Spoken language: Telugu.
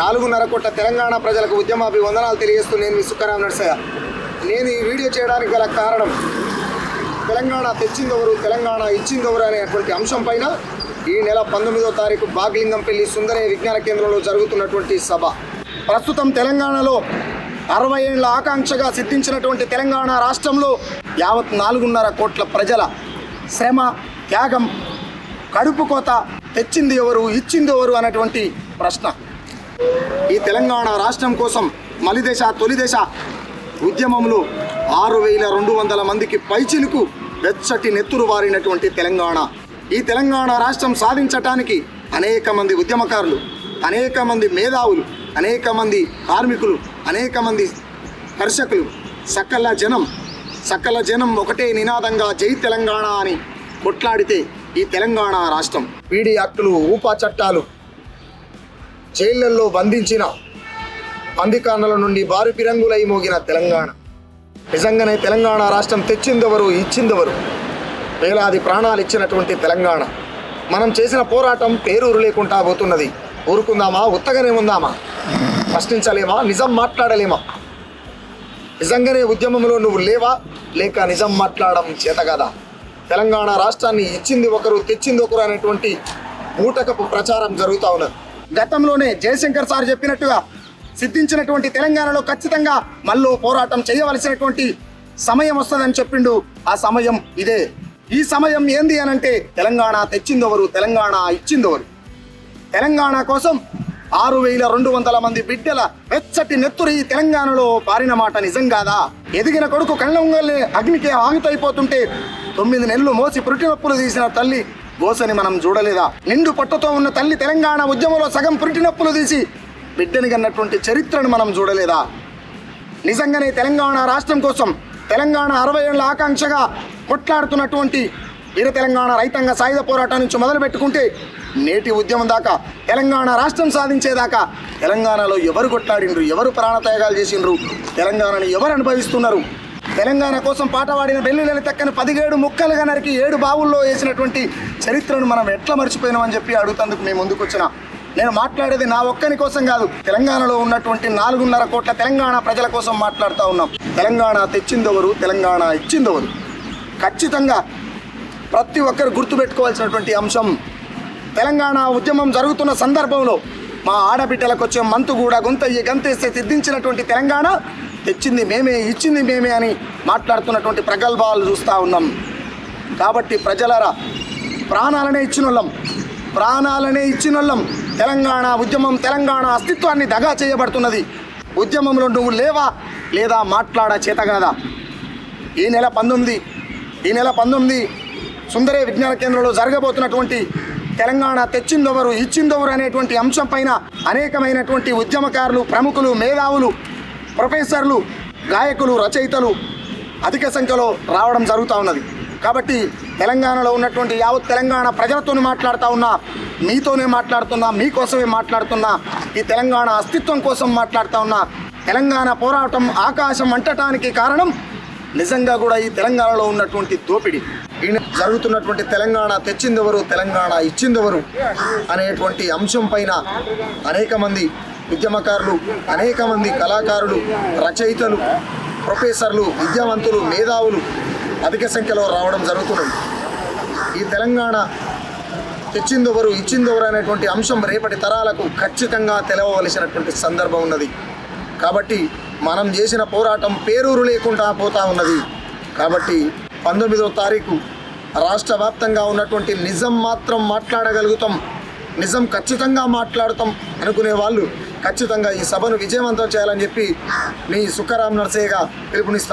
నాలుగున్నర కోట్ల తెలంగాణ ప్రజలకు ఉద్యమాభివందనాలు తెలియజేస్తూ నేను మీ సుఖరాం నర్సయ్య. నేను ఈ వీడియో చేయడానికి గల కారణం తెలంగాణ తెచ్చిందెవరు తెలంగాణ ఇచ్చిందెవరు అనేటువంటి అంశం పైన ఈ నెల పంతొమ్మిదో తారీఖు బాగ్లింగంపల్లి సుందరయ్య విజ్ఞాన కేంద్రంలో జరుగుతున్నటువంటి సభ. ప్రస్తుతం తెలంగాణలో అరవై ఏళ్ళ ఆకాంక్షగా సిద్ధించినటువంటి తెలంగాణ రాష్ట్రంలో యావత్ నాలుగున్నర కోట్ల ప్రజల శ్రమ త్యాగం కడుపు కోత తెచ్చింది ఎవరు ఇచ్చింది ఎవరు అనేటువంటి ప్రశ్న. ఈ తెలంగాణ రాష్ట్రం కోసం మలిదశ తొలిదశ ఉద్యమంలో ఆరు వేల రెండు వందల మందికి పైచిలుకు వెచ్చటి నెత్తురు వారినటువంటి తెలంగాణ. ఈ తెలంగాణ రాష్ట్రం సాధించటానికి అనేక మంది ఉద్యమకారులు అనేక మంది మేధావులు అనేక మంది కార్మికులు అనేక మంది కర్షకులు. సకల జనం సకల జనం ఒకటే నినాదంగా జై తెలంగాణ అని కొట్లాడితే ఈ తెలంగాణ రాష్ట్రం. పీడీ యాక్టులు ఊపా చట్టాలు జైళ్ళలో బంధించిన బందికాండల నుండి బారు పిరంగులై మోగిన తెలంగాణ. నిజంగానే తెలంగాణ రాష్ట్రం తెచ్చిందెవరు ఇచ్చిందెవరు? వేలాది ప్రాణాలు ఇచ్చినటువంటి తెలంగాణ. మనం చేసిన పోరాటం పేరూరు లేకుండా పోతున్నది. ఊరుకుందామా? ఉత్తగానే ఉందామా? ప్రశ్నించలేమా? నిజం మాట్లాడలేమా? నిజంగానే ఉద్యమంలో నువ్వు లేవా? లేక నిజం మాట్లాడడం చేత కదా? తెలంగాణ రాష్ట్రాన్ని ఇచ్చింది ఒకరు తెచ్చింది ఒకరు అనేటువంటి ఊటకపు ప్రచారం జరుగుతూ ఉన్నది. గతంలోనే జయశంకర్ సార్ చెప్పినట్టుగా సిద్ధించినటువంటి తెలంగాణలో ఖచ్చితంగా మళ్ళీ పోరాటం చేయవలసినటువంటి సమయం వస్తుందని చెప్పిండు. ఆ సమయం ఇదే. ఈ సమయం ఏంది అనంటే తెలంగాణ తెచ్చిందెవరు? తెలంగాణ ఇచ్చిందెవరు? తెలంగాణ కోసం ఆరు వేల రెండు వందల మంది బిడ్డల వెచ్చటి నెత్తురి తెలంగాణలో పారిన మాట నిజం కాదా? ఎదిగిన కొడుకు కళ్ళొంగల్ని అగ్నికి ఆగుతైపోతుంటే తొమ్మిది నెలలు మోసి పురిటినొప్పులు తీసిన తల్లి గోసని మనం చూడలేదా? నిండు పట్టుతో ఉన్న తల్లి తెలంగాణ ఉద్యమంలో సగం పురిటినొప్పులు తీసి బిడ్డని కన్నటువంటి చరిత్రను మనం చూడలేదా? నిజంగానే తెలంగాణ రాష్ట్రం కోసం తెలంగాణ అరవై ఏళ్ళ ఆకాంక్షగా కొట్లాడుతున్నటువంటి వీర తెలంగాణ రైతాంగ సాయుధ పోరాటం నుంచి మొదలు పెట్టుకుంటే నేటి ఉద్యమం దాకా తెలంగాణ రాష్ట్రం సాధించేదాకా తెలంగాణలో ఎవరు కొట్లాడిండ్రు ఎవరు ప్రాణత్యాగాలు చేసిండ్రు తెలంగాణని ఎవరు అనుభవిస్తున్నారు? తెలంగాణ కోసం పాట పాడిన బెల్లి తక్కని పదిహేడు ముక్కలుగా నరికి ఏడు బావుల్లో వేసినటువంటి చరిత్రను మనం ఎట్లా మర్చిపోయినామని చెప్పి అడుగుతందుకు మేము ముందుకు వచ్చిన నేను మాట్లాడేది నా ఒక్కని కోసం కాదు తెలంగాణలో ఉన్నటువంటి నాలుగున్నర కోట్ల తెలంగాణ ప్రజల కోసం మాట్లాడుతూ ఉన్నాం. తెలంగాణ తెచ్చిందెవరు? తెలంగాణ ఇచ్చిందెవరు? ఖచ్చితంగా ప్రతి ఒక్కరు గుర్తుపెట్టుకోవాల్సినటువంటి అంశం తెలంగాణ ఉద్యమం జరుగుతున్న సందర్భంలో మా ఆడబిడ్డలకు వచ్చే మంతు కూడా గొంతయ్యి గంతేస్తే సిద్ధించినటువంటి తెలంగాణ తెచ్చింది మేమే ఇచ్చింది మేమే అని మాట్లాడుతున్నటువంటి ప్రగల్భాలు చూస్తూ ఉన్నాం. కాబట్టి ప్రజలరా ప్రాణాలనే ఇచ్చినోళ్ళం. ప్రాణాలనే ఇచ్చినోళ్ళం. తెలంగాణ ఉద్యమం తెలంగాణ అస్తిత్వాన్ని దగా చేయబడుతున్నది. ఉద్యమంలో నువ్వు లేవా లేదా మాట్లాడ చేతగలదా కదా ఈ నెల పంతొమ్మిది ఈ నెల పంతొమ్మిది సుందరే విజ్ఞాన కేంద్రంలో జరగబోతున్నటువంటి తెలంగాణ తెచ్చిందెవరు ఇచ్చిందెవరు అనేటువంటి అంశం పైన అనేకమైనటువంటి ఉద్యమకారులు ప్రముఖులు మేధావులు ప్రొఫెసర్లు గాయకులు రచయితలు అధిక సంఖ్యలో రావడం జరుగుతూ ఉన్నది. కాబట్టి తెలంగాణలో ఉన్నటువంటి యావత్ తెలంగాణ ప్రజలతోనే మాట్లాడుతూ ఉన్నా మీతోనే మాట్లాడుతున్నా మీకోసమే మాట్లాడుతున్నా ఈ తెలంగాణ అస్తిత్వం కోసం మాట్లాడుతూ ఉన్నా తెలంగాణ పోరాటం ఆకాశం అంటటానికి కారణం నిజంగా కూడా ఈ తెలంగాణలో ఉన్నటువంటి దోపిడీ. జరుగుతున్నటువంటి తెలంగాణ తెచ్చిందెవరు తెలంగాణ ఇచ్చిందెవరు అనేటువంటి అంశం పైన అనేక మంది ఉద్యమకారులు అనేక మంది కళాకారులు రచయితలు ప్రొఫెసర్లు విద్యావంతులు మేధావులు అధిక సంఖ్యలో రావడం జరుగుతున్నది. ఈ తెలంగాణ తెచ్చిందెవరు ఇచ్చిందెవరు అనేటువంటి అంశం రేపటి తరాలకు ఖచ్చితంగా తెలవవలసినటువంటి సందర్భం ఉన్నది. కాబట్టి మనం చేసిన పోరాటం పేరూరు లేకుండా పోతా ఉన్నది. కాబట్టి పంతొమ్మిదో తారీఖు రాష్ట్ర వ్యాప్తంగా ఉన్నటువంటి నిజం మాత్రం మాట్లాడగలుగుతాం. నిజం ఖచ్చితంగా మాట్లాడుతాం అనుకునే వాళ్ళు ఖచ్చితంగా ఈ సభను విజయవంతం చేయాలని చెప్పి మీ సుఖరాం నర్సయ్యగా పిలుపునిస్తారు